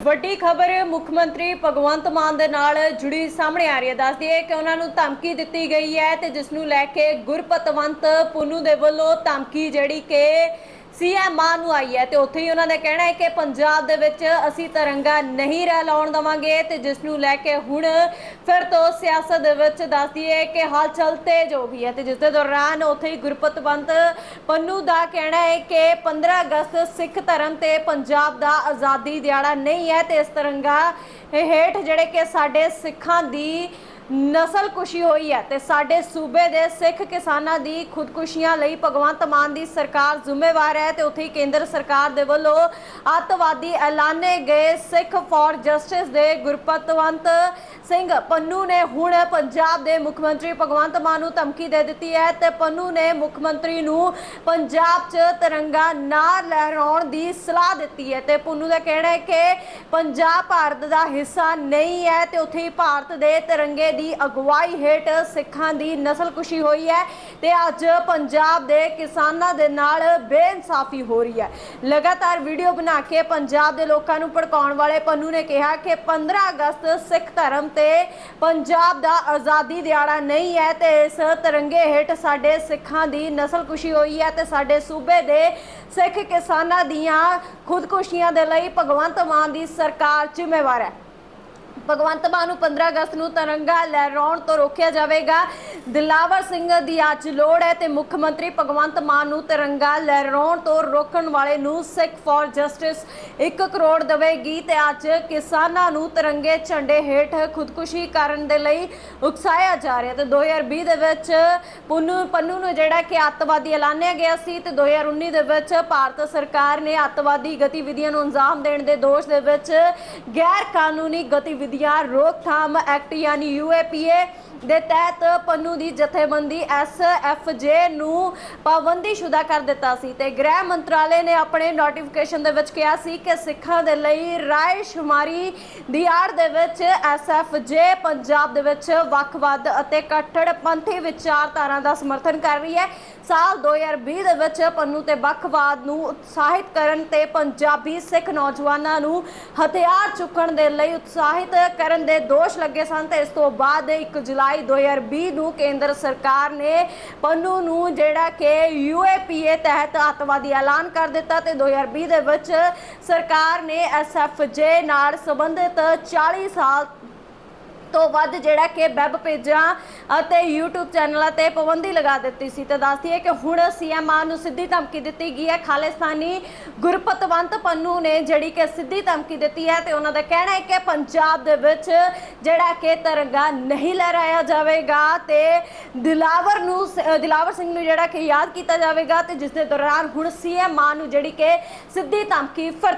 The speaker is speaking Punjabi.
ਵੱਡੀ ਖਬਰ ਮੁੱਖ ਮੰਤਰੀ ਭਗਵੰਤ ਮਾਨ ਦੇ ਨਾਲ ਜੁੜੀ ਸਾਹਮਣੇ ਆ ਰਹੀ ਹੈ। ਦੱਸਦੀ ਹੈ ਕਿ ਉਹਨਾਂ ਨੂੰ ਧਮਕੀ ਦਿੱਤੀ ਗਈ ਹੈ ਤੇ ਜਿਸ ਨੂੰ ਲੈ ਕੇ ਗੁਰਪਤਵੰਤ ਪੁੰਨੂ ਦੇ ਵੱਲੋਂ ਧਮਕੀ ਜਿਹੜੀ ਕਿ ਸੀਐਮ ਮਾਨ ਨੂੰ ਆਈ ਹੈ ਤੇ ਉੱਥੇ ਹੀ ਉਹਨਾਂ ਦਾ ਕਹਿਣਾ ਹੈ ਕਿ ਪੰਜਾਬ ਦੇ ਵਿੱਚ ਅਸੀਂ ਤਿਰੰਗਾ ਨਹੀਂ ਰਹਿ ਲਾਉਣ ਦਵਾਂਗੇ ਤੇ ਜਿਸ ਨੂੰ ਲੈ ਕੇ ਹੁਣ ਫਿਰ ਤੋਂ ਸਿਆਸਤ ਦੇ ਵਿੱਚ ਦੱਸਦੀ ਹੈ ਕਿ ਹਲਚਲ ਤੇਜ਼ ਹੋ ਗਈ ਹੈ ਤੇ ਜਿਸ ਦੇ ਦੌਰਾਨ ਉੱਥੇ ਹੀ ਗੁਰਪਤਵੰਤ ਪੰਨੂ ਦਾ ਕਹਿਣਾ ਹੈ ਕਿ 15 ਅਗਸਤ ਸਿੱਖ ਧਰਮ ਤੇ ਪੰਜਾਬ ਦਾ ਆਜ਼ਾਦੀ ਦਿਹਾੜਾ ਨਹੀਂ ਹੈ ਤੇ ਇਸ ਤਿਰੰਗਾ ਹੇਠ ਜਿਹੜੇ ਕਿ ਸਾਡੇ ਸਿੱਖਾਂ ਦੀ ਨਸਲ ਕੁਸ਼ੀ ਹੋਈ ਹੈ ਤੇ ਸਾਡੇ ਸੂਬੇ ਦੇ ਸਿੱਖ ਕਿਸਾਨਾਂ ਦੀ ਖੁਦਕੁਸ਼ੀਆਂ ਲਈ ਭਗਵੰਤ ਮਾਨ ਦੀ ਸਰਕਾਰ ਜ਼ਿੰਮੇਵਾਰ ਹੈ ਤੇ ਉੱਥੇ ਹੀ ਕੇਂਦਰ ਸਰਕਾਰ ਦੇ ਵੱਲੋਂ ਅੱਤਵਾਦੀ ਐਲਾਨੇ ਗਏ ਸਿੱਖ ਫਾਰ ਜਸਟਿਸ ਦੇ ਗੁਰਪਤਵੰਤ ਸਿੰਘ ਪੰਨੂ ਨੇ ਹੁਣ ਪੰਜਾਬ ਦੇ ਮੁੱਖ ਮੰਤਰੀ ਭਗਵੰਤ ਮਾਨ ਨੂੰ ਧਮਕੀ ਦੇ ਦਿੱਤੀ ਹੈ ਤੇ ਪੰਨੂ ਨੇ ਮੁੱਖ ਮੰਤਰੀ ਨੂੰ ਪੰਜਾਬ 'ਚ ਤਿਰੰਗਾ ਨਾ ਲਹਿਰਾਉਣ ਦੀ ਸਲਾਹ ਦਿੱਤੀ ਹੈ ਤੇ ਪੰਨੂ ਦਾ ਕਹਿਣਾ ਹੈ ਕਿ ਪੰਜਾਬ ਭਾਰਤ ਦਾ ਹਿੱਸਾ ਨਹੀਂ ਹੈ ਤੇ ਉੱਥੇ ਹੀ ਭਾਰਤ ਦੇ ਤਿਰੰਗੇ ਦੀ ਅਗਵਾਈ ਹੇਠ ਸਿੱਖਾਂ ਦੀ ਨਸਲਕੁਸ਼ੀ ਹੋਈ ਹੈ ਤੇ ਅੱਜ ਪੰਜਾਬ ਦੇ ਕਿਸਾਨਾਂ ਦੇ ਨਾਲ ਬੇਇਨਸਾਫੀ ਹੋ ਰਹੀ ਹੈ। ਲਗਾਤਾਰ ਵੀਡੀਓ ਬਣਾ ਕੇ ਪੰਜਾਬ ਦੇ ਲੋਕਾਂ ਨੂੰ ਭੜਕਾਉਣ ਵਾਲੇ ਪੰਨੂ ਨੇ ਕਿਹਾ ਕਿ 15 ਅਗਸਤ ਸਿੱਖ ਧਰਮ ਤੇ ਪੰਜਾਬ ਦਾ ਆਜ਼ਾਦੀ ਦਿਹਾੜਾ ਨਹੀਂ ਹੈ ਤੇ ਇਸ ਤਿਰੰਗੇ ਹੇਠ ਸਾਡੇ ਸਿੱਖਾਂ ਦੀ ਨਸਲਕੁਸ਼ੀ ਹੋਈ ਹੈ ਤੇ ਸਾਡੇ ਸੂਬੇ ਦੇ ਸਿੱਖ ਕਿਸਾਨਾਂ ਦੀਆਂ ਖੁਦਕੁਸ਼ੀਆਂ ਦੇ ਲਈ ਭਗਵੰਤ ਮਾਨ ਦੀ ਸਰਕਾਰ ਜ਼ਿੰਮੇਵਾਰ ਹੈ। ਭਗਵੰਤ ਮਾਨ ਨੂੰ 15 ਅਗਸਤ ਨੂੰ ਤਿਰੰਗਾ ਲਹਿਰਾਉਣ ਤੋਂ ਰੋਕਿਆ ਜਾਵੇਗਾ। ਦਿਲਾਵਰ ਸਿੰਘ ਦੀ ਅੱਜ ਲੋੜ ਹੈ ਤੇ ਮੁੱਖ ਮੰਤਰੀ ਭਗਵੰਤ ਮਾਨ ਨੂੰ ਤਿਰੰਗਾ ਲਹਿਰਾਉਣ ਤੋਂ ਰੋਕਣ ਵਾਲੇ ਨੂੰ ਸਿੱਖ ਫॉर ਜਸਟਿਸ 1 ਕਰੋੜ ਦੇਵੇਗੀ ਤੇ ਅੱਜ ਕਿਸਾਨਾਂ ਨੂੰ ਤਿਰੰਗੇ ਝੰਡੇ ਹੇਠ ਖੁਦਕੁਸ਼ੀ ਕਰਨ ਦੇ ਲਈ ਉਕਸਾਇਆ ਜਾ ਰਿਹਾ ਤੇ 2020 ਦੇ ਵਿੱਚ ਪੁੰਨੂ, ਪੰਨੂ ਨੂੰ ਜਿਹੜਾ ਕਿ ਅੱਤਵਾਦੀ ਐਲਾਨਿਆ ਗਿਆ ਸੀ ਤੇ 2019 ਦੇ ਵਿੱਚ ਭਾਰਤ ਸਰਕਾਰ ਨੇ ਅੱਤਵਾਦੀ ਗਤੀਵਿਧੀਆਂ ਨੂੰ ਅੰਜਾਮ ਦੇਣ ਦੇ ਦੋਸ਼ ਦੇ ਵਿੱਚ ਗੈਰ ਕਾਨੂੰਨੀ ਗਤੀ ਗਤੀਵਿਧੀਆਂ ਰੋਕਥਾਮ ਐਕਟ ਯਾਨੀ ਯੂਏਪੀਏ ਦੇ ਤਹਿਤ ਪੰਨੂ ਦੀ ਜਥੇਬੰਦੀ ਐਸਐਫਜੇ ਨੂੰ ਪਾਬੰਦੀਸ਼ੁਦਾ ਕਰ ਦਿੱਤਾ ਸੀ ਤੇ ਗ੍ਰਹਿ ਮੰਤਰਾਲੇ ਨੇ ਆਪਣੇ ਨੋਟੀਫਿਕੇਸ਼ਨ ਦੇ ਵਿੱਚ ਕਿਹਾ ਸੀ ਕਿ ਸਿੱਖਾਂ ਦੇ ਲਈ ਰਾਏ ਸ਼ੁਮਾਰੀ ਦੀ ਆੜ ਦੇ ਵਿੱਚ ਐਸਐਫਜੇ ਪੰਜਾਬ ਦੇ ਵਿੱਚ ਵੱਖਵਾਦ ਅਤੇ ਕੱਟੜ ਪੰਥੀ ਵਿਚਾਰਧਾਰਾ ਦਾ ਸਮਰਥਨ ਕਰ ਰਹੀ ਹੈ। ਸਾਲ 2020 ਦੇ ਵਿੱਚ ਪੰਨੂ ਤੇ ਵੱਖਵਾਦ ਨੂੰ ਉਤਸ਼ਾਹਿਤ ਕਰਨ ਤੇ ਪੰਜਾਬੀ ਸਿੱਖ ਨੌਜਵਾਨਾਂ ਨੂੰ ਹਥਿਆਰ ਚੁੱਕਣ ਦੇ ਲਈ ਉਤਸ਼ਾਹਿਤ ਕਰਨ ਦੇ ਦੋਸ਼ ਲੱਗੇ ਸਨ ਤੇ ਇਸ ਤੋਂ ਬਾਅਦ 1 ਜੁਲਾਈ 2020 ਨੂੰ ਕੇਂਦਰ ਸਰਕਾਰ ਨੇ ਪੰਨੂ ਨੂੰ ਜਿਹੜਾ ਕਿ ਯੂਏਪੀਏ ਤਹਿਤ ਅੱਤਵਾਦੀ ਐਲਾਨ ਕਰ ਦਿੱਤਾ ਤੇ 2020 ਦੇ ਵਿੱਚ ਸਰਕਾਰ ਨੇ ਐਸਐਫਜੇ ਨਾਲ ਸੰਬੰਧਿਤ 40 ਸਾਲ ਤੋਂ ਵੱਧ ਜਿਹੜਾ ਕਿ ਵੈਬ ਪੇਜਾਂ ਅਤੇ YouTube ਚੈਨਲਾਂ ਤੇ ਪਾਬੰਦੀ ਲਗਾ ਦਿੱਤੀ ਸੀ ਤੇ ਦੱਸਦੀ ਹੈ ਕਿ ਹੁਣ ਸੀਐਮ ਨੂੰ ਸਿੱਧੀ ਧਮਕੀ ਦਿੱਤੀ ਗਈ ਹੈ। ਖਾਲਿਸਤਾਨੀ ਗੁਰਪਤਵੰਤ ਪੰਨੂ ਨੇ ਜਿਹੜੀ ਕਿ ਸਿੱਧੀ ਧਮਕੀ ਦਿੱਤੀ ਹੈ ਤੇ ਉਹਨਾਂ ਦਾ ਕਹਿਣਾ ਹੈ ਕਿ ਪੰਜਾਬ ਦੇ ਵਿੱਚ ਜਿਹੜਾ ਕਿ ਤਿਰੰਗਾ ਨਹੀਂ ਲਹਿਰਾਇਆ ਜਾਵੇਗਾ ਤੇ ਦਿਲਾਵਰ ਨੂੰ ਅ, ਦਿਲਾਵਰ ਸਿੰਘ ਨੂੰ ਜਿਹੜਾ ਕਿ ਯਾਦ ਕੀਤਾ ਜਾਵੇਗਾ ਤੇ ਜਿਸ ਦੇ ਦੌਰਾਨ ਹੁਣ ਸੀਐਮ ਨੂੰ ਜਿਹੜੀ ਕਿ ਸਿੱਧੀ ਧਮਕੀ ਫਿਰ